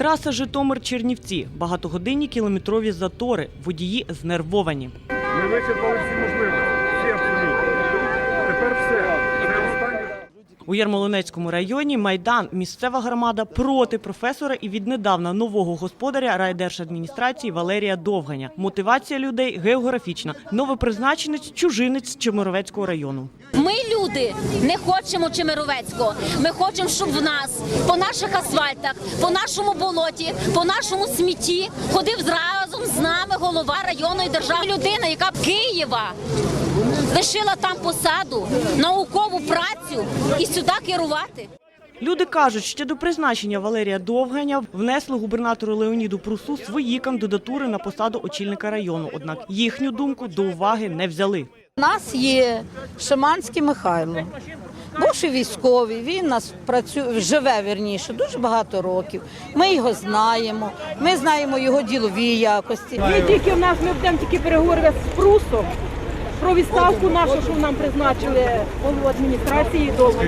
Траса Житомир-Чернівці. Багатогодинні кілометрові затори. Водії знервовані. Ми вичерпали всі можливості. Всі абсолютно. Тепер все. У Ярмолинецькому районі Майдан місцева громада проти професора і віднедавна нового господаря райдержадміністрації Валерія Довганя. Мотивація людей географічна. Новопризначенець чужинець Чемеровецького району. Ми люди не хочемо Чемеровецького. Ми хочемо, щоб в нас по наших асфальтах, по нашому болоті, по нашому смітті ходив разом з нами голова районної держави. Людина, яка Києва лишила там посаду, наукову працю і сюди керувати. Люди кажуть, ще до призначення Валерія Довганя внесли губернатору Леоніду Прусу свої кандидатури на посаду очільника району. Однак їхню думку до уваги не взяли. У нас є Шиманський Михайло. Бувший військовий, він нас працює, живе вірніше, дуже багато років. Ми його знаємо, ми знаємо його ділові якості. Ми тільки в нас ми будемо тільки переговорювати з Прусом про відставку нашу, що нам призначили голову адміністрації довго.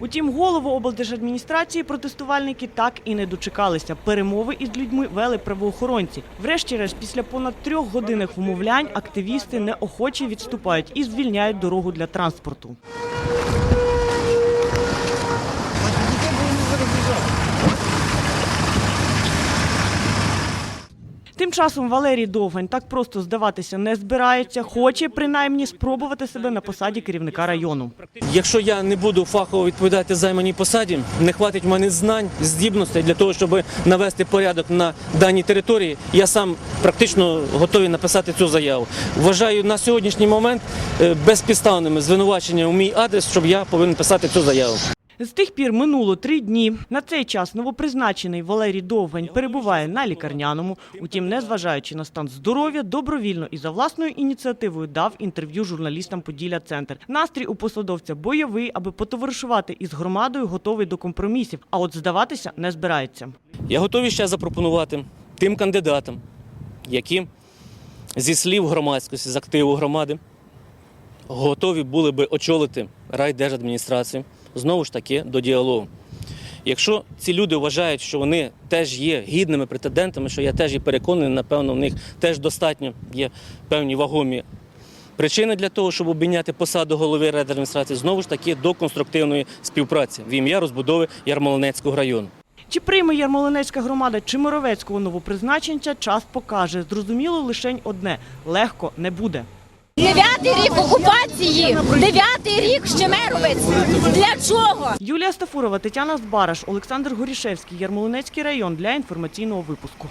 Утім, голову облдержадміністрації протестувальники так і не дочекалися. Перемови із людьми вели правоохоронці. Врешті-решт, після понад трьох годинних вмовлянь, активісти неохоче відступають і звільняють дорогу для транспорту. Тим часом Валерій Довгань так просто здаватися не збирається, хоче принаймні спробувати себе на посаді керівника району. Якщо я не буду фахово відповідати займаній посаді, не хватить в мене знань, здібностей для того, щоб навести порядок на даній території, я сам практично готовий написати цю заяву. Вважаю на сьогоднішній момент е, безпідставними звинувачення у мій адрес, щоб я повинен писати цю заяву. З тих пір минуло три дні. На цей час новопризначений Валерій Довгань перебуває на лікарняному. Утім, незважаючи на стан здоров'я, добровільно і за власною ініціативою дав інтерв'ю журналістам Поділля Центр. Настрій у посадовця бойовий, аби потоваришувати із громадою, готовий до компромісів. А от здаватися не збирається. Я готовий ще запропонувати тим кандидатам, які зі слів громадськості, з активу громади, готові були би очолити райдержадміністрацію, знову ж таки, до діалогу. Якщо ці люди вважають, що вони теж є гідними претендентами, що я теж є переконаний, напевно, в них теж достатньо є певні вагомі причини для того, щоб обійняти посаду голови райдержадміністрації, знову ж таки до конструктивної співпраці в ім'я розбудови Ярмолинецького району. Чи прийме Ярмолинецька громада чи Мировецького новопризначенця, час покаже. Зрозуміло лише одне – легко не буде. Дев'ятий рік Щемеровець. Для чого? Юлія Стафурова, Тетяна Збараш, Олександр Горішевський, Ярмолинецький район для інформаційного випуску.